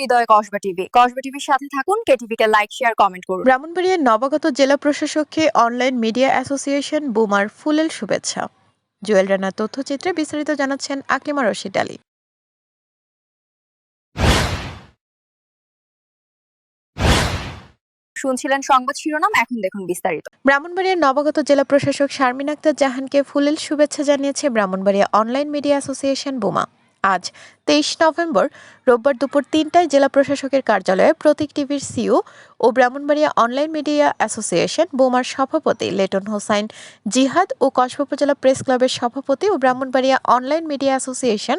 হৃদয় Kasba TV. Kasba টিভির সাথে থাকুন কেটিভি কে লাইক শেয়ার কমেন্ট করুন। ব্রাহ্মণবাড়িয়ার নবাগত জেলা প্রশাসককে অনলাইন মিডিয়া অ্যাসোসিয়েশন বুমার ফুলেল শুভেচ্ছা। জুয়েল রানার তথ্যচিত্রে বিস্তারিত জানাচ্ছেন আকলিমা রশিদ আলী। শুনছিলেন সংবাদ শিরোনাম এখন দেখুন বিস্তারিত। ব্রাহ্মণবাড়িয়ার নবাগত জেলা প্রশাসক শারমিন আক্তার জাহানকে ফুলেল শুভেচ্ছা জানিয়েছে Brahmanbaria online media association BUMA আজ তেইশ নভেম্বর রোববার দুপুর তিনটায় জেলা প্রশাসকের কার্যালয়ে প্রতীক টিভির সিও ও ব্রাহ্মণবাড়িয়া অনলাইন মিডিয়া অ্যাসোসিয়েশন বোমার সভাপতি লেটন হোসাইন জিহাদ ও কসবা উপজেলা প্রেস ক্লাবের সভাপতি ও ব্রাহ্মণবাড়িয়া অনলাইন মিডিয়া অ্যাসোসিয়েশন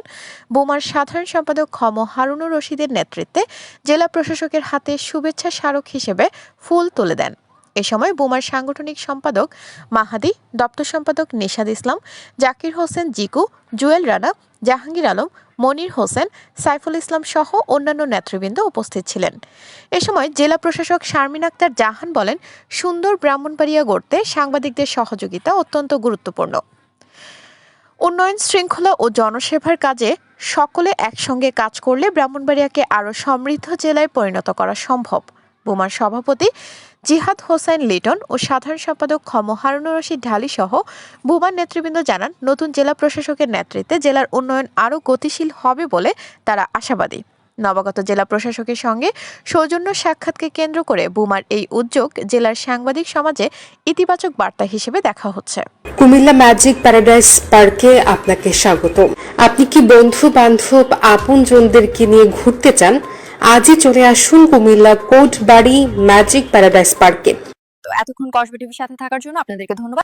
বোমার সাধারণ সম্পাদক ক্ষম হারুনুর রশিদের নেতৃত্বে জেলা প্রশাসকের হাতে শুভেচ্ছা স্মারক হিসেবে ফুল তুলে দেন। এ সময় বোমার সাংগঠনিক সম্পাদক, মাহাদি, দপ্তর সম্পাদক নেশাদ ইসলাম, জাকির হোসেন জিকু, জুয়েল রানা, জাহাঙ্গীর আলম, মনির হোসেন, সাইফুল ইসলাম সহ অন্যান্য নেতৃবৃন্দ উপস্থিত ছিলেন। এ সময় জেলা প্রশাসক শারমিন আক্তার জাহান বলেন, সুন্দর ব্রাহ্মণবাড়িয়া গড়তে সাংবাদিকদের সহযোগিতা অত্যন্ত গুরুত্বপূর্ণ। উন্নয়ন শৃঙ্খলা ও জনসেবার কাজে সকলে একসঙ্গে কাজ করলে ব্রাহ্মণবাড়িয়াকে আরও সমৃদ্ধ জেলায় পরিণত করা সম্ভব। বোমার সভাপতি জিহাদ হোসেন লিটন ও সাধারণ সম্পাদক ক্ষম হারুনুর রশিদ ঢালি সহ বুমার নেতৃবৃন্দ জানান, নতুন জেলা প্রশাসকের নেতৃত্বে জেলার উন্নয়ন আরও গতিশীল হবে বলে তারা আশাবাদী। নবাগত জেলা প্রশাসকের সঙ্গে সৌজন্য সাক্ষাৎকে কেন্দ্র করে বুমার এই উদ্যোগ জেলার সাংবাদিক সমাজে ইতিবাচক বার্তা হিসেবে দেখা হচ্ছে। কুমিল্লা ম্যাজিক প্যারাডাইস পার্কে আপনাকে স্বাগত আপনি কি বন্ধু বান্ধব আপনজনদেরকে নিয়ে ঘুরতে চান? আজই চলে আসুন Comilla Kotbari magic paradise পার্কে। তো এতক্ষণ কসবা সাথে থাকার জন্য আপনাদেরকে ধন্যবাদ।